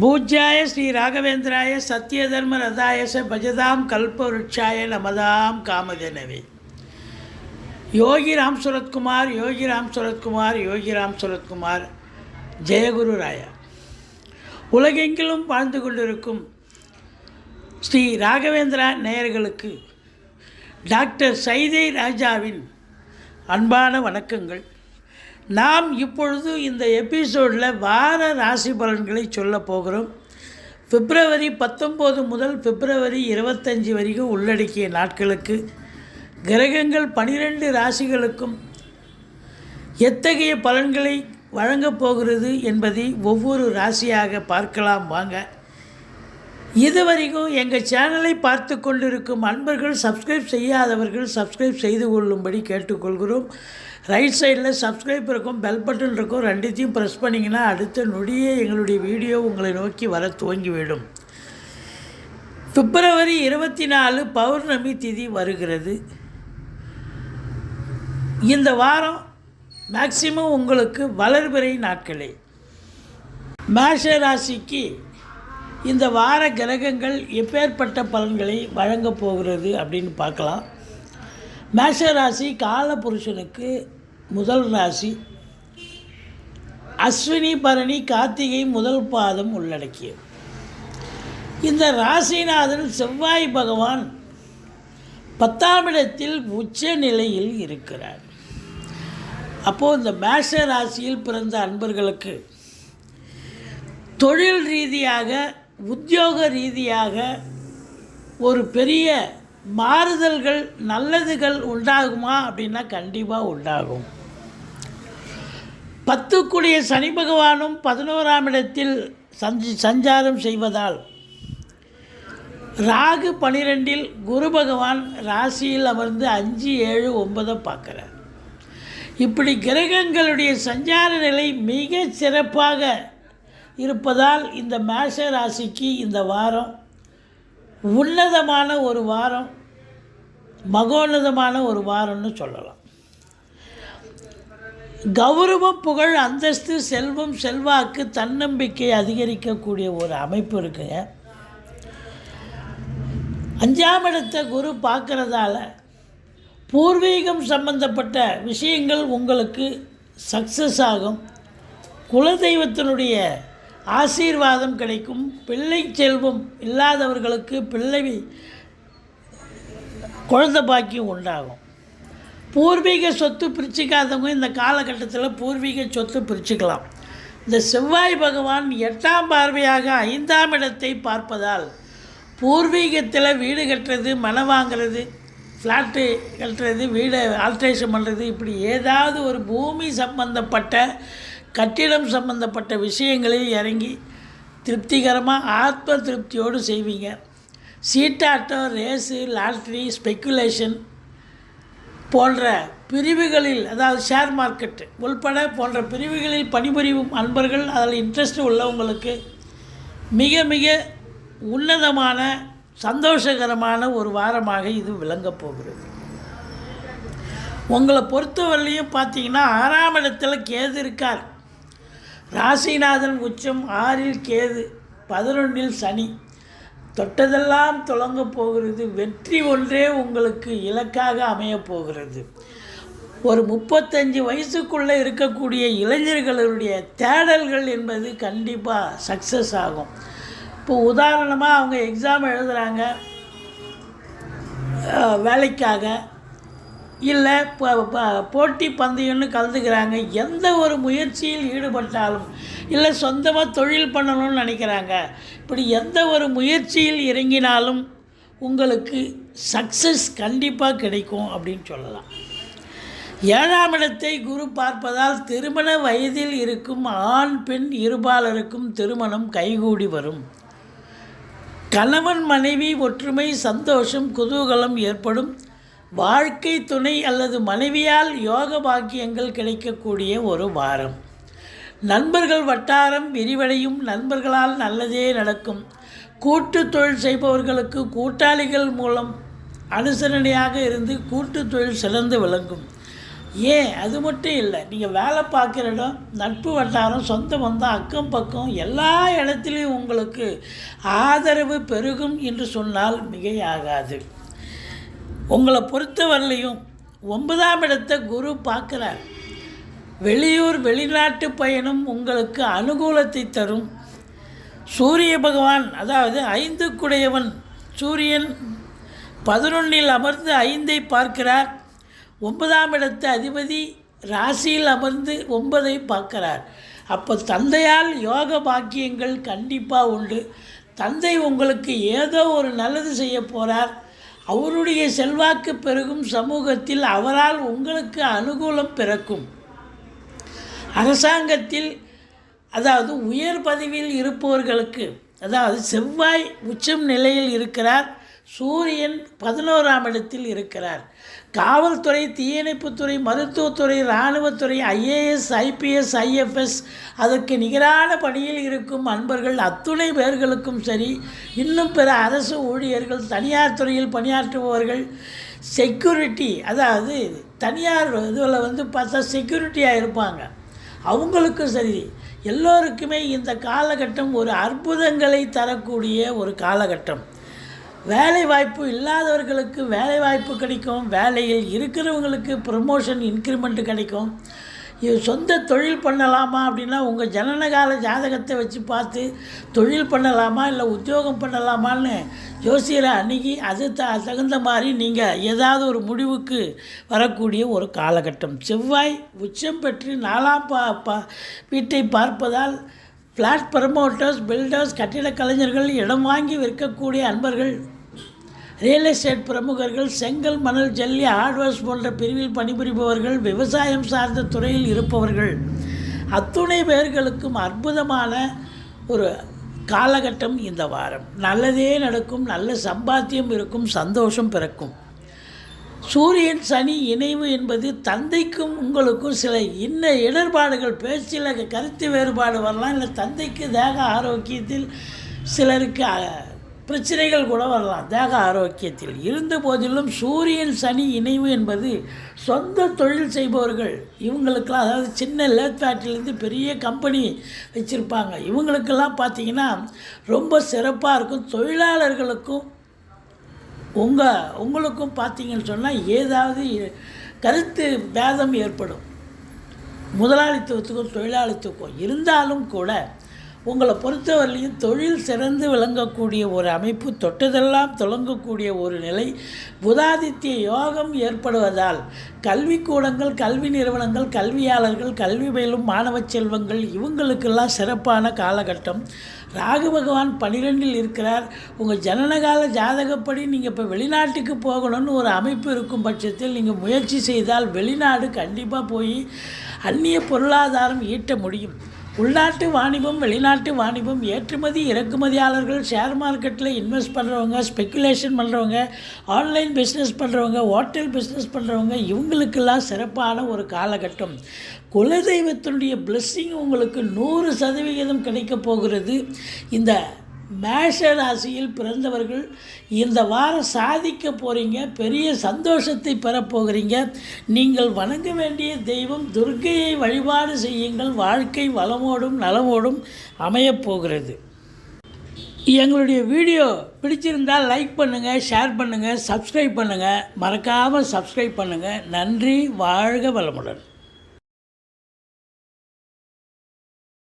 பூஜ்யாய ஸ்ரீ ராகவேந்திராய சத்யதர்ம ரதாயச பஜதாம் கல்பவருட்சாய நமதாம் காமதேனவே யோகி ராம் சுரத்குமார் யோகி ராம் சுரத்குமார் யோகி ராம் சுரத்குமார். ஜெயகுரு ராயா. உலகெங்கிலும் வாழ்ந்து கொண்டிருக்கும் ஸ்ரீ ராகவேந்திரா நேயர்களுக்கு டாக்டர் சைதை ராஜாவின் அன்பான வணக்கங்கள். நாம் இப்பொழுது இந்த எபிசோடில் வார ராசி பலன்களை சொல்ல போகிறோம். பிப்ரவரி பத்தொம்போது முதல் பிப்ரவரி இருபத்தஞ்சி வரைக்கும் உள்ளடக்கிய நாட்களுக்கு கிரகங்கள் பனிரெண்டு ராசிகளுக்கும் எத்தகைய பலன்களை வழங்கப் போகிறது என்பதை ஒவ்வொரு ராசியாக பார்க்கலாம். வாங்க. இதுவரைக்கும் எங்கள் சேனலை பார்த்து கொண்டிருக்கும் அன்பர்கள் சப்ஸ்கிரைப் செய்யாதவர்கள் சப்ஸ்கிரைப் செய்து கொள்ளும்படி கேட்டுக்கொள்கிறோம். ரைட் சைடில் சப்ஸ்கிரைப் இருக்கும் பெல் பட்டன் இருக்கும் ரெண்டுத்தையும் ப்ரெஸ் பண்ணிங்கன்னா அடுத்த நொடியே எங்களுடைய வீடியோ உங்களை நோக்கி வர துவங்கிவிடும். பிப்ரவரி இருபத்தி நாலு பௌர்ணமி திதி வருகிறது. இந்த வாரம் மேக்சிமம் உங்களுக்கு வளர்பிறை நாட்களே. மேஷ ராசிக்கு இந்த வார கிரகங்கள் எப்பேற்பட்ட பலன்களை வழங்கப் போகிறது அப்படின்னு பார்க்கலாம். மேஷ ராசி காலபுருஷனுக்கு முதல் ராசி. அஸ்வினி பரணி கார்த்திகை முதல் பாதம் உள்ளடக்கியது. இந்த ராசிநாதன் செவ்வாய் பகவான் பத்தாம் இடத்தில் உச்ச நிலையில் இருக்கிறார். அப்போது இந்த மேஷ ராசியில் பிறந்த அன்பர்களுக்கு தொழில் ரீதியாக உத்தியோக ரீதியாக ஒரு பெரிய மாறுதல்கள் நல்லதுகள் உண்டாகுமா அப்படின்னா கண்டிப்பாக உண்டாகும். பத்துக்குடிய சனி பகவானும் பதினோராம் இடத்தில் சஞ்சி சஞ்சாரம் செய்வதால் ராகு பனிரெண்டில் குரு பகவான் ராசியில் அமர்ந்து அஞ்சு ஏழு ஒன்பதை பார்க்குறார். இப்படி கிரகங்களுடைய சஞ்சார நிலை மிக சிறப்பாக இருப்பதால் இந்த மேஷ ராசிக்கு இந்த வாரம் உன்னதமான ஒரு வாரம் மகோன்னதமான ஒரு வாரம்னு சொல்லலாம். கௌரவம் புகழ் அந்தஸ்து செல்வம் செல்வாக்கு தன்னம்பிக்கை அதிகரிக்கக்கூடிய ஒரு அமைப்பு இருக்குங்க. அஞ்சாம் இடத்தை குரு பார்க்குறதால பூர்வீகம் சம்பந்தப்பட்ட விஷயங்கள் உங்களுக்கு சக்ஸஸ் ஆகும். குலதெய்வத்தினுடைய ஆசீர்வாதம் கிடைக்கும். பிள்ளை செல்வம் இல்லாதவர்களுக்கு பிள்ளை குழந்த பாக்கியம் உண்டாகும். பூர்வீக சொத்து பிரிச்சுக்காதவங்க இந்த காலகட்டத்தில் பூர்வீக சொத்து பிரிச்சுக்கலாம். இந்த செவ்வாய் பகவான் எட்டாம் பார்வையாக ஐந்தாம் இடத்தை பார்ப்பதால் பூர்வீகத்தில் வீடு கட்டுறது மனை வாங்கிறது ஃப்ளாட்டு கட்டுறது வீடை ஆல்ட்ரேஷன் பண்ணுறது இப்படி ஏதாவது ஒரு பூமி சம்பந்தப்பட்ட கட்டிடம் சம்பந்தப்பட்ட விஷயங்களில் இறங்கி திருப்திகரமாக ஆத்ம திருப்தியோடு செய்வீங்க. சீட்டாட்டம் ரேஸு லாட்ரி ஸ்பெக்குலேஷன் போன்ற பிரிவுகளில் அதாவது ஷேர் மார்க்கெட்டு உள்பட போன்ற பிரிவுகளில் பணிபுரியும் அன்பர்கள் அதில் இன்ட்ரெஸ்ட் உள்ளவங்களுக்கு மிக மிக உன்னதமான சந்தோஷகரமான ஒரு வாரமாக இது விளங்கப் போகிறது. உங்களை பொறுத்தவரையிலையும் பார்த்தீங்கன்னா ஆறாம் இடத்துல கேது இருக்கார். ராசிநாதன் உச்சம் ஆறில் கேது பதினொன்றில் சனி. தொட்டதெல்லாம் தொடங்க போகிறது வெற்றி ஒன்றே உங்களுக்கு இலக்காக அமையப் போகிறது. ஒரு முப்பத்தஞ்சு வயசுக்குள்ளே இருக்கக்கூடிய இளைஞர்களுடைய தேடல்கள் என்பது கண்டிப்பாக சக்ஸஸ் ஆகும். இப்போ உதாரணமாக அவங்க எக்ஸாம் எழுதுகிறாங்க வேலைக்காக. இல்லை ப- ப- போட்டி பந்தயம்னு கலந்துக்கிறாங்க. எந்த ஒரு முயற்சியில் ஈடுபட்டாலும் இல்லை சொந்தமாக தொழில் பண்ணணும்னு நினைக்கிறாங்க. இப்படி எந்த ஒரு முயற்சியில் இறங்கினாலும் உங்களுக்கு சக்ஸஸ் கண்டிப்பாக கிடைக்கும் அப்படின்னு சொல்லலாம். ஏழாம் இடத்தை குரு பார்ப்பதால் திருமண வயதில் இருக்கும் ஆண் பெண் இருபாலருக்கும் திருமணம் கைகூடி வரும். கணவன் மனைவி ஒற்றுமை சந்தோஷம் குதூகலம் ஏற்படும். வாழ்க்கை துணை அல்லது மனைவியால் யோக பாக்கியங்கள் கிடைக்கக்கூடிய ஒரு வாரம். நண்பர்கள் வட்டாரம் விரிவடையும் நண்பர்களால் நல்லதே நடக்கும். கூட்டு தொழில் செய்பவர்களுக்கு கூட்டாளிகள் மூலம் அனுசரணையாக இருந்து கூட்டு தொழில் சிறந்து விளங்கும். ஏன்? அது மட்டும் இல்லை நீங்கள் வேலை பார்க்குற இடம் நட்பு வட்டாரம் சொந்த பந்தம் அக்கம் பக்கம் எல்லா இடத்துலையும் உங்களுக்கு ஆதரவு பெருகும் என்று சொன்னால் மிகையாகாது. உங்களை பொறுத்தவரையிலையும் ஒன்பதாம் இடத்தை குரு பார்க்குறார். வெளியூர் வெளிநாட்டு பயணம் உங்களுக்கு அனுகூலத்தை தரும். சூரிய பகவான் அதாவது ஐந்து குடையவன் சூரியன் பதினொன்னில் அமர்ந்து ஐந்தை பார்க்கிறார். ஒன்பதாம் இடத்து அதிபதி ராசியில் அமர்ந்து ஒன்பதை பார்க்கிறார். அப்போ தந்தையால் யோக பாக்கியங்கள் கண்டிப்பாக உண்டு. தந்தை உங்களுக்கு ஏதோ ஒரு நல்லது செய்ய போகிறார் அவருடைய செல்வாக்கு பெருகும் சமூகத்தில் அவரால் உங்களுக்கு அனுகூலம் பிறக்கும். அரசாங்கத்தில் அதாவது உயர் பதவியில் இருப்பவர்களுக்கு அதாவது செவ்வாய் உச்சம் நிலையில் இருக்கிறார் சூரியன் பதினோராம் இடத்தில் இருக்கிறார். காவல்துறை தீயணைப்புத்துறை மருத்துவத்துறை இராணுவத்துறை ஐஏஎஸ் ஐபிஎஸ் ஐஎஃப்எஸ் அதற்கு நிகரான பணியில் இருக்கும் அன்பர்கள் அத்துணை பேர்களுக்கும் சரி இன்னும் பிற அரசு ஊழியர்கள் தனியார் துறையில் பணியாற்றுபவர்கள் செக்யூரிட்டி அதாவது தனியார் இதில் வந்து பார்த்தா செக்யூரிட்டியாக இருப்பாங்க. அவங்களுக்கும் சரி எல்லோருக்குமே இந்த காலகட்டம் ஒரு அற்புதங்களை தரக்கூடிய ஒரு காலகட்டம். வேலை வாய்ப்பு இல்லாதவர்களுக்கு வேலை வாய்ப்பு கிடைக்கும். வேலையில் இருக்கிறவங்களுக்கு ப்ரமோஷன் இன்க்ரிமெண்ட் கிடைக்கும். சொந்த தொழில் பண்ணலாமா அப்படின்னா உங்கள் ஜனனகால ஜாதகத்தை வச்சு பார்த்து தொழில் பண்ணலாமா இல்லை உத்தியோகம் பண்ணலாமான்னு ஜோசியரை அணுகி அது த தகுந்த மாதிரி நீங்கள் ஏதாவது ஒரு முடிவுக்கு வரக்கூடிய ஒரு காலகட்டம். செவ்வாய் உச்சம் பெற்று நாலாம் பா பா வீட்டை பார்ப்பதால் ஃப்ளாட் ப்ரமோட்டர்ஸ் பில்டர்ஸ் கட்டிட கலைஞர்கள் இடம் வாங்கி விற்கக்கூடிய அன்பர்கள் ரியல் எஸ்டேட் பிரமுகர்கள் செங்கல் மணல் ஜல்லி ஹார்ட்வேர்ஸ் போன்ற பிரிவில் பணிபுரிபவர்கள் விவசாயம் சார்ந்த துறையில் இருப்பவர்கள். அத்துணை பேர்களுக்கும் அற்புதமான ஒரு காலகட்டம் இந்த வாரம். நல்லதே நடக்கும் நல்ல சம்பாத்தியம் இருக்கும் சந்தோஷம் பிறக்கும். சூரியன் சனி இணைவு என்பது தந்தைக்கும் உங்களுக்கும் சில இன்ன இடர்பாடுகள் பேச்சில் கருத்து வேறுபாடு வரலாம் இல்லை தந்தைக்கு தேக ஆரோக்கியத்தில் சிலருக்கு பிரச்சனைகள் கூட வரலாம். தேக ஆரோக்கியத்தில் இருந்த போதிலும் சூரியன் சனி இணைவு என்பது சொந்த தொழில் செய்பவர்கள். இவங்களுக்கெல்லாம் அதாவது சின்ன லேத் ஃபேக்ட்ரிலேருந்து பெரிய கம்பெனி வச்சுருப்பாங்க. இவங்களுக்கெல்லாம் பார்த்தீங்கன்னா ரொம்ப சிறப்பாக இருக்கும். தொழிலாளர்களுக்கும் உங்கள் உங்களுக்கும் பார்த்தீங்கன்னு சொன்னால் ஏதாவது கருத்து பேதம் ஏற்படும். முதலாளித்துவத்துக்கும் தொழிலாளித்துவக்கும் இருந்தாலும் கூட உங்களை பொறுத்தவரையிலையும் தொழில் சிறந்து விளங்கக்கூடிய ஒரு அமைப்பு தொட்டதெல்லாம் தொடங்கக்கூடிய ஒரு நிலை. புதாதித்ய யோகம் ஏற்படுவதால் கல்விக்கூடங்கள் கல்வி நிறுவனங்கள் கல்வியாளர்கள் கல்வி பயிலும் மாணவ செல்வங்கள் இவங்களுக்கெல்லாம் சிறப்பான காலகட்டம். ராகு பகவான் பன்னிரெண்டில் இருக்கிறார். உங்கள் ஜனனகால ஜாதகப்படி நீங்கள் இப்போ வெளிநாட்டுக்கு போகணும்னு ஒரு அமைப்பு இருக்கும் பட்சத்தில் நீங்கள் முயற்சி செய்தால் வெளிநாடு கண்டிப்பாக போய் அந்நிய பொருளாதாரம் ஈட்ட முடியும். உள்நாட்டு வாணிபம் வெளிநாட்டு வாணிபம் ஏற்றுமதி இறக்குமதியாளர்கள் ஷேர் மார்க்கெட்டில் இன்வெஸ்ட் பண்ணுறவங்க ஸ்பெக்குலேஷன் பண்ணுறவங்க ஆன்லைன் பிஸ்னஸ் பண்ணுறவங்க ஹோட்டல் பிஸ்னஸ் பண்ணுறவங்க இவங்களுக்கெல்லாம் சிறப்பான ஒரு காலகட்டம். குலதெய்வத்தினுடைய blessing உங்களுக்கு நூறு சதவிகிதம் கிடைக்கப் போகிறது. இந்த மேஷ ராசியில் பிறந்தவர்கள் இந்த வாரம் சாதிக்க போகிறீங்க பெரிய சந்தோஷத்தை பெறப்போகிறீங்க நீங்கள் வணங்க வேண்டிய தெய்வம் துர்க்கையை வழிபாடு செய்யுங்கள். வாழ்க்கை வளமோடும் நலமோடும் அமையப் போகிறது. எங்களுடைய வீடியோ பிடிச்சிருந்தால் லைக் பண்ணுங்கள் ஷேர் பண்ணுங்கள் சப்ஸ்கிரைப் பண்ணுங்கள் மறக்காமல் சப்ஸ்கிரைப் பண்ணுங்கள் நன்றி வாழ்க வளமுடன்.